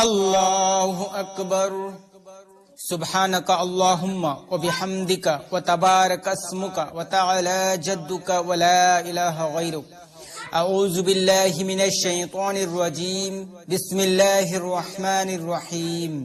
اللہ اکبر سبحانک اللہم و بحمدک و تبارک اسمک و تعالی جدک و لا الہ غیرک اعوذ باللہ من الشیطان الرجیم بسم اللہ الرحمن الرحیم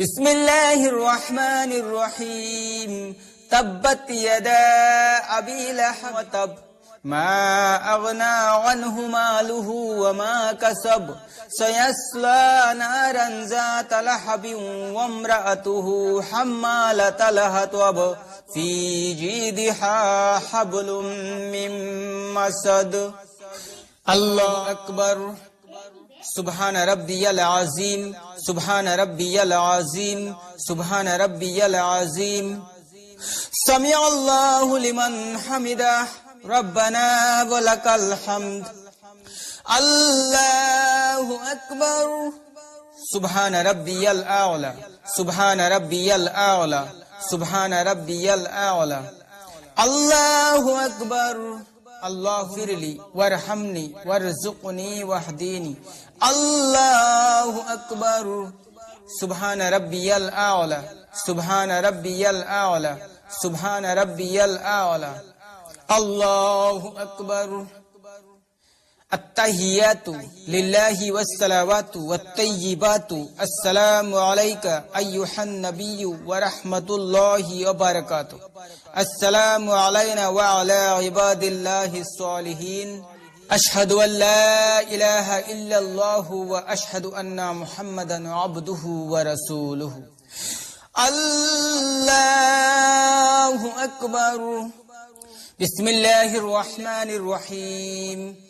بسم الله الرحمن الرحيم تبت يدا أبي لهب وتب ما أغنى عنه ماله وما كسب سيصلى نارا ذات لهب وامرأته حمالة الهطب في جيدها حبل من مسد الله أكبر سبحان ربي العظيم سبحان ربي العظيم سبحان ربي العظيم. سمع الله لمن حمده ربنا ولك الحمد. الله أكبر. سبحان ربي الأعلى سبحان ربي الأعلى سبحان ربي الأعلى. الله أكبر. الله اغفر لي وارحمني وارزقني واهديني. اللہ اکبر سبحان ربی الاعلی سبحان ربی الاعلی سبحان ربی الاعلی اللہ اکبر التحیات للہ والصلاوات والطیبات السلام علیک ایوہ النبی ورحمت اللہ وبرکاتہ السلام علینا وعلا عباد اللہ الصالحین أشهد أن لا إله إلا الله وأشهد أن محمدا عبده ورسوله. الله أكبر. بسم الله الرحمن الرحيم.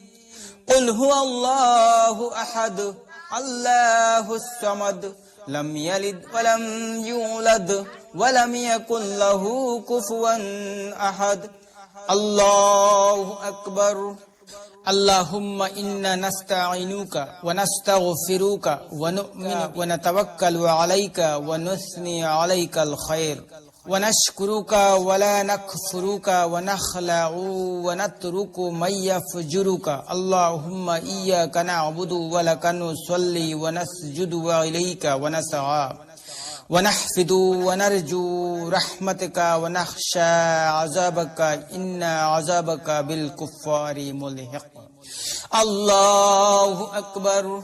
قل هو الله أحد الله الصمد. لم يلد ولم يولد ولم يكن له كفوا أحد. الله أكبر. اللهم إنا نستعينك ونستغفرك ونؤمن ونتوكل عليك ونثني عليك الخير. ونشكرك ولا نكفرك ونخلع ونترك من يفجرك. اللهم إياك نعبد ولك نصلي ونسجد وإليك ونسعى ونحفد ونرجو رحمتك ونخشى عذابك. إن عذابك بالكفار ملحق. الله أكبر.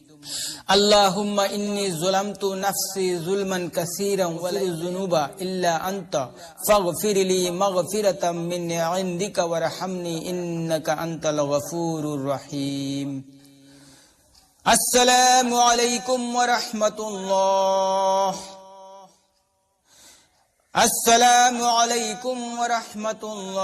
اللهم إني ظلمت نفسي ظلما كثيرا ولا الذنوب إلا أنت فاغفر لي مغفرة من عندك وارحمني إنك أنت الغفور الرحيم السلام عليكم ورحمة الله السلام عليكم ورحمة الله